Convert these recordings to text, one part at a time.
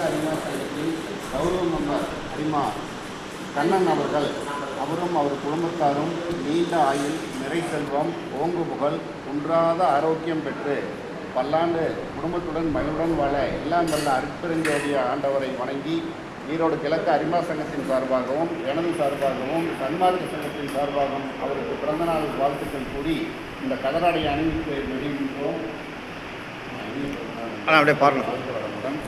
அரிமா சங்கத்தின் கௌரவ மெம்பர் அரிமா கண்ணன் அவர்கள் அவரும் அவர் குடும்பத்தாரும் நீண்ட ஆயுள் நிறை செல்வம் ஓங்கு புகழ் குன்றாத ஆரோக்கியம் பெற்று பல்லாண்டு குடும்பத்துடன் மகிழ்வுடன் வாழ எல்லாம் வல்ல அருட்பெருஞ்சோதிய ஆண்டவரை வணங்கி ஈரோடு கிழக்கு அரிமா சங்கத்தின் சார்பாகவும் எனது சார்பாகவும் சன்மார்க்க சங்கத்தின் சார்பாகவும் அவருக்கு பிறந்தநாள் வாழ்த்துக்கள் கூறி இந்த கதராடை அணிவித்து வெளியிட்டோம் அப்படியே பாருங்கள்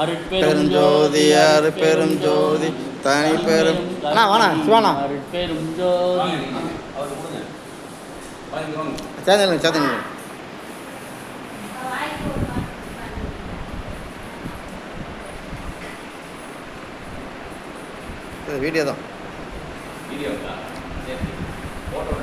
அருட்பெரும் ஜோதி அருட்பெரும் ஜோதி தனி பெரும் அண்ணா வாணா சிவானா அருட்பெரும் ஜோதி. வீடியோ தான். Video photo